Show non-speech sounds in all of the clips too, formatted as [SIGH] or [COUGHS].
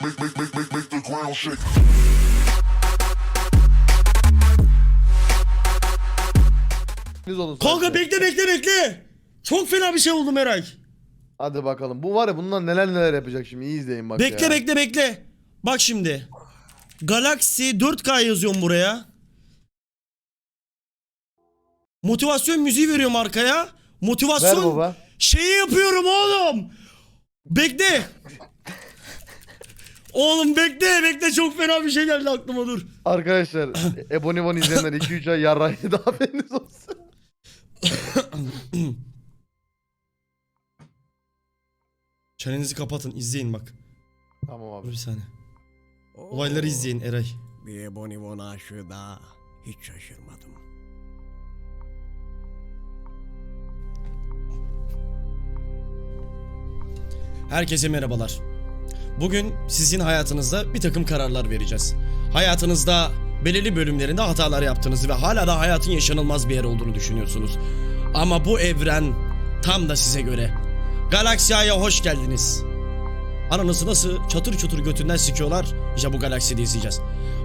make, make, make, make, make, make the ground shake. Biz olun Kanka bekle bekle bekle. Çok fena bir şey oldu Meray. Hadi bakalım. Bu var ya bundan neler neler yapacak şimdi. İyi izleyin bak Bekle ya. bekle bekle. Bak şimdi. Galaxy 4K yazıyorum buraya. Motivasyon müziği veriyorum arkaya. Ver Motivasyon baba. şeyi yapıyorum oğlum. Bekle. Oğlum bekle bekle çok fena bir şey geldi aklıma dur. Arkadaşlar Ebony One izleyenler 2-3 ay yarraydı haberiniz olsun. [COUGHS] Çenenizi kapatın izleyin bak. Tamam Dur abi. bir saniye. Olayları izleyin Eray. Bir Ebony One aşığı daha hiç şaşırmadım. Herkese merhabalar. Bugün sizin hayatınızda bir takım kararlar vereceğiz. Hayatınızda belirli bölümlerinde hatalar yaptığınızı ve hala da hayatın yaşanılmaz bir yer olduğunu düşünüyorsunuz. Ama bu evren tam da size göre. Galaksiya'ya hoş geldiniz. Ananızı nasıl çatır çutur götünden sikiyorlar işte bu galakside izleyeceğiz.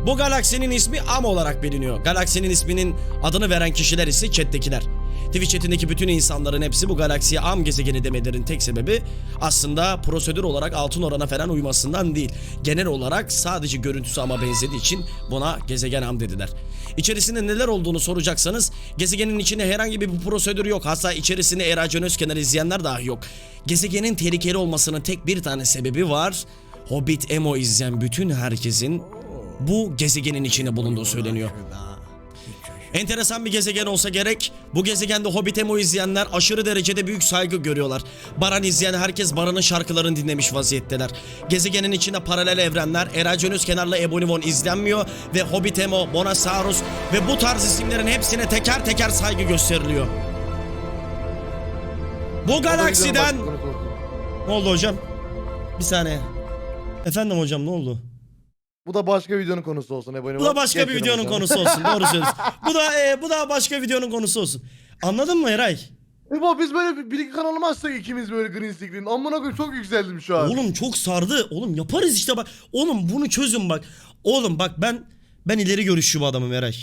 Bu galaksinin ismi Am olarak biliniyor. Galaksinin isminin adını veren kişiler ise chat'tekiler. Twitch chat'indeki bütün insanların hepsi bu galaksiye Am gezegeni demelerinin tek sebebi aslında prosedür olarak altın orana falan uymasından değil. Genel olarak sadece görüntüsü ama benzediği için buna gezegen Am dediler. İçerisinde neler olduğunu soracaksanız gezegenin içinde herhangi bir prosedür yok. Hatta içerisinde Eracan Özkenar izleyenler dahi yok. Gezegenin tehlikeli olmasının tek bir tane sebebi var. Hobbit Emo izleyen bütün herkesin bu gezegenin içinde bulunduğu söyleniyor. Enteresan bir gezegen olsa gerek. Bu gezegende Hobbit Emo izleyenler aşırı derecede büyük saygı görüyorlar. Baran izleyen herkes Baran'ın şarkılarını dinlemiş vaziyetteler. Gezegenin içinde paralel evrenler, Eracan Özkenar'la Ebony Von izlenmiyor ve Hobbit Emo, Bonasaurus ve bu tarz isimlerin hepsine teker teker saygı gösteriliyor. Bu galaksiden... Ne oldu hocam? Bir saniye. Efendim hocam ne oldu? Bu da başka videonun konusu olsun Ebony Bu da başka bir videonun konusu olsun. [LAUGHS] Doğru söylüyorsun. Bu da e, bu da başka videonun konusu olsun. Anladın mı Eray? Ebo biz böyle bir, bir iki kanalımı açsak ikimiz böyle green screen. Amına koyayım çok yükseldim şu an. Oğlum çok sardı. Oğlum yaparız işte bak. Oğlum bunu çözün bak. Oğlum bak ben ben ileri görüşlü bu adamım Eray.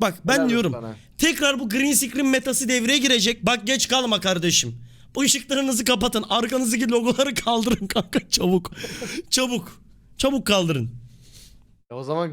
Bak ben Helal diyorum. sana. Tekrar bu green screen metası devreye girecek. Bak geç kalma kardeşim. Bu ışıklarınızı kapatın. Arkanızdaki logoları kaldırın kanka [LAUGHS] çabuk. çabuk. Çabuk kaldırın. Ya o zaman